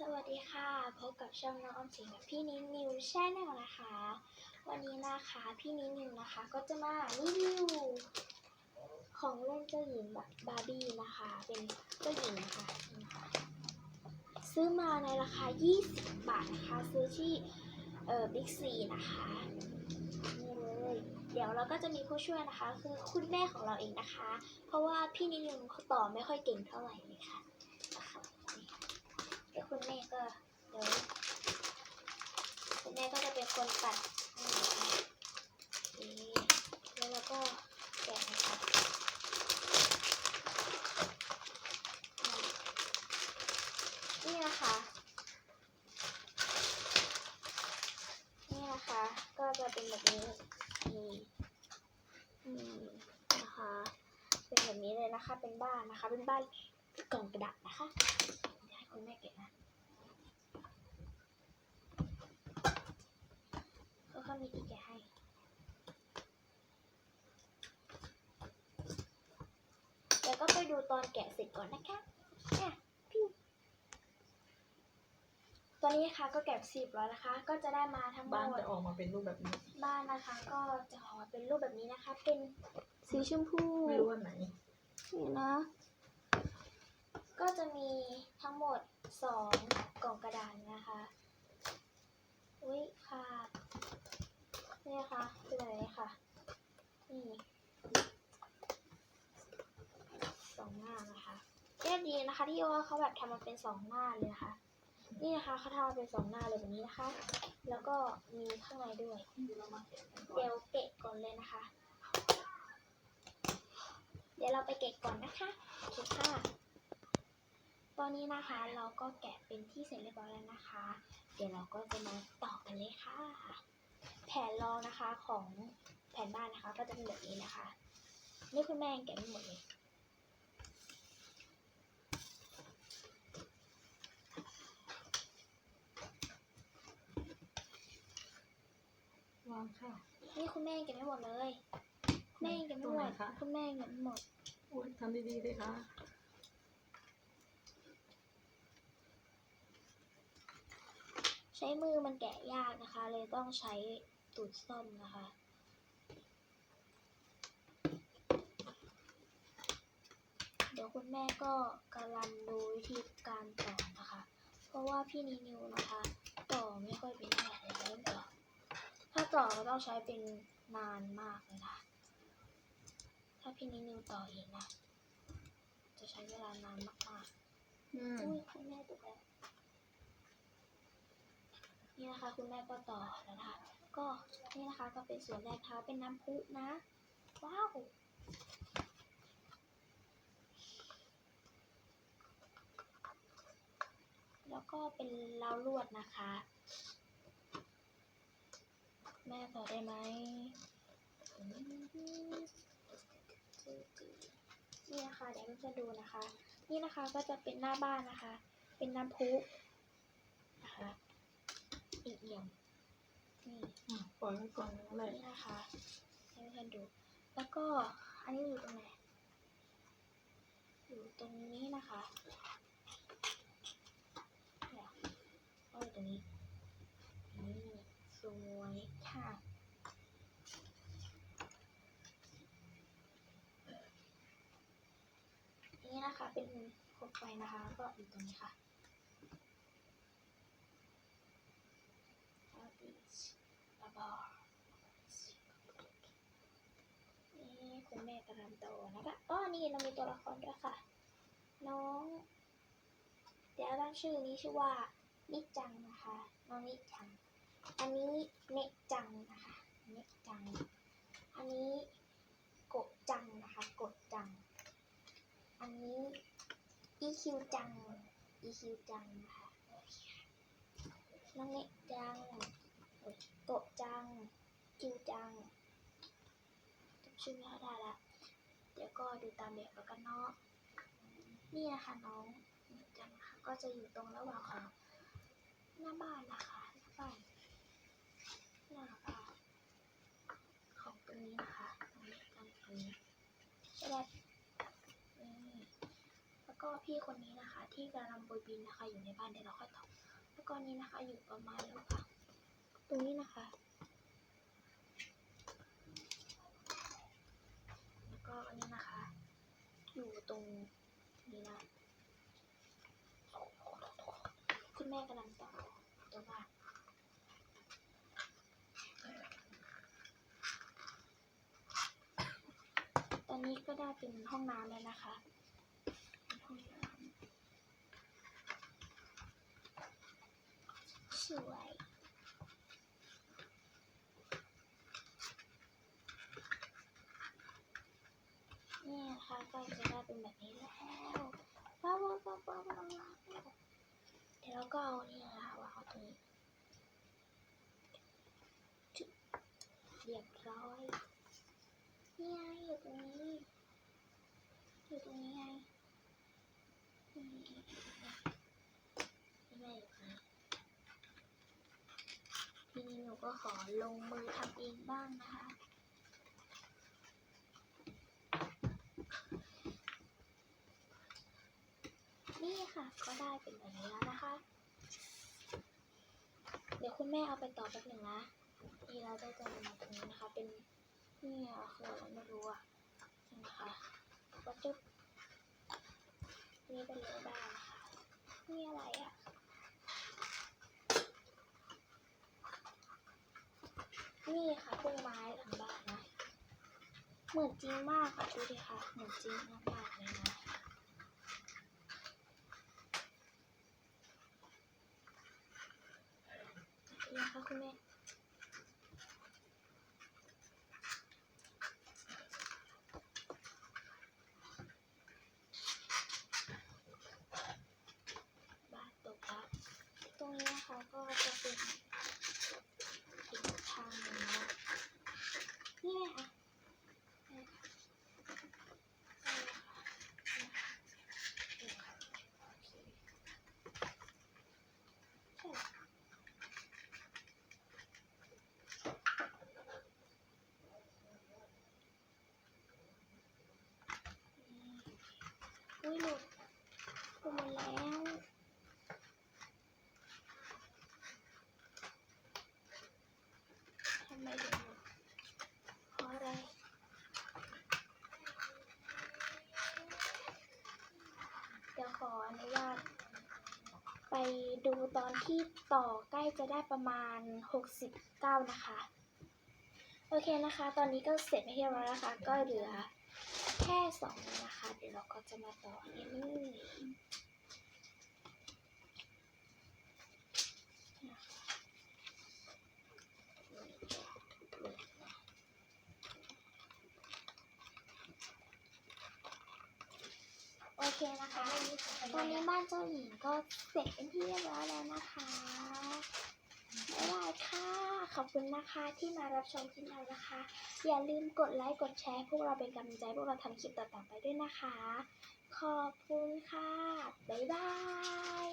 สวัสดีค่ะ พบกับช่องน้องอมสินกับพี่นิวนิวแชนแนลนะคะ วันนี้นะคะพี่นิวนิวนะคะ ก็จะมารีวิวของเล่นเจ้าหญิงแบบบาร์บี้นะคะ เป็นเจ้าหญิงนะคะซื้อมาในราคา 20 บาทนะคะ ซื้อที่เอ่อบิ๊กซีนะคะนี่เลยเดี๋ยวเราก็จะมีผู้ช่วยนะคะ คือคุณแม่ของเราเองนะคะ เพราะว่าพี่นิวนิวเขาต่อไม่ค่อยเก่งเท่าไหร่เลยค่ะ ดี๋ยวคุณแม่ก็เดี๋ยวคุณแม่ก็จะเป็นคนตัดแล้วเราก็แกะนะคะนี่นะคะ นี่นะคะ ก็จะเป็นแบบนี้นี่นี่นะคะ เป็นแบบนี้เลยนะคะ เป็นบ้านนะคะ เป็นบ้านกล่องกระดาษนะคะ คุณแม่เก็บนะก็เขามีที่แกะให้เดี๋ยวก็ไปดูตอนแกะเสร็จก่อนนะคะเนี่ยพิ้วตอนนี้นะคะก็แกะสีบร้อยนะคะ ก็จะได้มาทั้งหมบ้านดจะออกมาเป็นรูปแบบนี้บ้านนะคะ ก็จะขอเป็นรูปแบบนี้นะคะ เป็นสีชมพูไม่รู้ว่าไหน นี่นะ ก็จะมีทั้งหมดสองกล่องกระดาษนะคะ อุ้ยค่ะนี่นะคะเป็นแบบนี้ค่ะ นี่สองหน้านะคะแยกดีนะคะที่ว่าเขาแบบทำมาเป็นสองหน้าเลยนะคะ นี่นะคะเขาทำมาเป็นสองหน้าเลยแบบนี้นะคะ แล้วก็มีข้างในด้วย เดี๋ยวเกะก่อนเลยนะคะ เดี๋ยวเราไปเกะก่อนนะคะโอเคค่ะ ตอนนี้นะคะเราก็แกะเป็นที่เสร็จเรียบร้อยแล้วนะคะ เดี๋ยวเราก็จะมาต่อกันเลยค่ะ แผนรองนะคะของแผนบ้านนะคะ ก็จะเป็นแบบนี้นะคะ นี่คุณแม่ยังแกะไม่หมดเลยวางค่ะ นี่คุณแม่ยังแกะไม่หมดเลย แม่ยังแกะไม่หมดตรงไหนคะคุณแม่ยังแกะไม่หมดอุ้ยทำดีๆเลยค่ะ ใช้มือมันแกะยากนะคะ เลยต้องใช้ตูดส้อมนะคะ เดี๋ยวคุณแม่ก็กำลังดูวิธีการต่อนะคะ เพราะว่าพี่นิวนะคะ ต่อไม่ค่อยเป็นเท่าไหร่เลยเริ่มต่อถ้าต่อก็ต้องใช้เป็นนานมากเลยนะถ้าพี่นิวต่อเองนะ จะใช้เวลานานมากๆอืมอุ้ยคุณแม่ตกแล้ว นี่นะคะคุณแม่ก็ต่อแล้วนะคะ ก็นี่นะคะก็เป็นส่วนแรกเท้าเป็นน้ำพุนะ ว้าวแล้วก็เป็นราวลวดนะคะ แม่ต่อได้ไหมนี่นะคะเดี๋ยวเราจะดูนะคะ นี่นะคะก็จะเป็นหน้าบ้านนะคะ เป็นน้ำพุนะคะ อีกเอี่ยมนี่อะปล่อยไว้ก่อนอะไรนี่นะคะให้เพื่อนดู แล้วก็อันนี้อยู่ตรงไหน อยู่ตรงนี้นะคะเนี่ยก็อยู่ตรงนี้นี่สวยค่ะนี่นะคะเป็นโคมไฟนะคะ ก็อยู่ตรงนี้ค่ะ แล้วก็นี่คุณแม่กำลังโตนะคะอ๋อนี่เรามีตัวละครด้วยค่ะ น้อง เดี๋ยวตั้งชื่อนี้ชื่อว่านิจังนะคะน้องนิจัง อันนี้เนจังนะคะเนจัง อันนี้โกจังนะคะโกจัง อันนี้อีคิวจังอีคิวจังนะคะน้องเนะจังโอ้ยโกะจัง คิวจังจำ ชื่อไม่ค่อยได้ละเดี๋ยวก็ดูตามแบบแล้วกันเนาะนี่นะคะน้องจังนะคะก็จะอยู่ตรงระหว่างของหน้าบ้านนะคะหน้าบ้านหน้าบ้านของตรงนี้นะคะตรงนี้กันตรงนี้ใช่ไหมนี่แล้วก็พี่คนนี้นะคะ ที่กำลังโบยบินนะคะ อยู่ในบ้านเดี๋ยวเราค่อยตอบแล้วก็นี้นะคะอยู่ประมาณแล้วค่ะตรงนี้นะคะ แล้วก็อันนี้นะคะ อยู่ตรงนี้นะ คุณแม่กำลังต่อตัวบ้าน ตอ นี้ก็ได้เป็นห้องน้ำแล้วนะคะห้องน้ำสวยนี่นะคะก็จะได้เป็นแบบนี้แล้วว้าวว้าวว้าวว้าวว้าวเดี๋ยวก็เอานี่นะคะวางเอาตรงนี้เรียบร้อย นี่ไงอยู่ตรงนี้ อยู่ตรงนี้ไงไม่อยู่ตรงนี้ทีนี้หนูก็ขอลงมือทำเองบ้างนะคะนี่ค่ะก็ได้เป็นแบบนี้แล้วนะคะ เดี๋ยวคุณแม่เอาไปต่อแป๊บหนึ่งนะนี่เราได้จะมาตรงนี้นะคะเป็น นี่อะคือไม่รู้อะนี่นะคะก็จุดนี่เป็นเลยได้นะคะนี่อะไรอะนี่ค่ะต้นไม้หลังบ้านนะเหมือนจริงมากค่ะดูดิค่ะเหมือนจริงมากๆเลยนะนี่นะคะคุณแม่ บาทตกแล้วตรงนี้นะคะก็จะเป็นอีกทางหนึงนะนี่ไงอะนี่ค่ะนี่ค่ะนี่ค่ะโอเคใช่นี่ อุ้ยหลุดหลุดหมดแล้วทำไมถึงหลุดเพราะอะไรเดี๋ยวขออนุญาตไปดูตอนที่ต่อใกล้จะได้ประมาณ 69 นะคะ โอเคนะคะ ตอนนี้ก็เสร็จไปเรียบร้อยแล้วนะคะก็เหลือ แค่สองนะคะ เดี๋ยวเราก็จะมาต่ออันนี้เลยนะคะโอเคนะคะ ตอนนี้บ้านเจ้าหญิงก็เสร็จเป็นที่เรียบร้อยแล้วนะคะ บ๊ายบายค่ะ ขอบคุณนะคะที่มารับชมคลิปเรานะคะ อย่าลืมกดไลค์กดแชร์พวกเราเป็นกำลังใจพวกเราทำคลิปต่อๆไปด้วยนะคะ ขอบคุณค่ะ บ๊ายบาย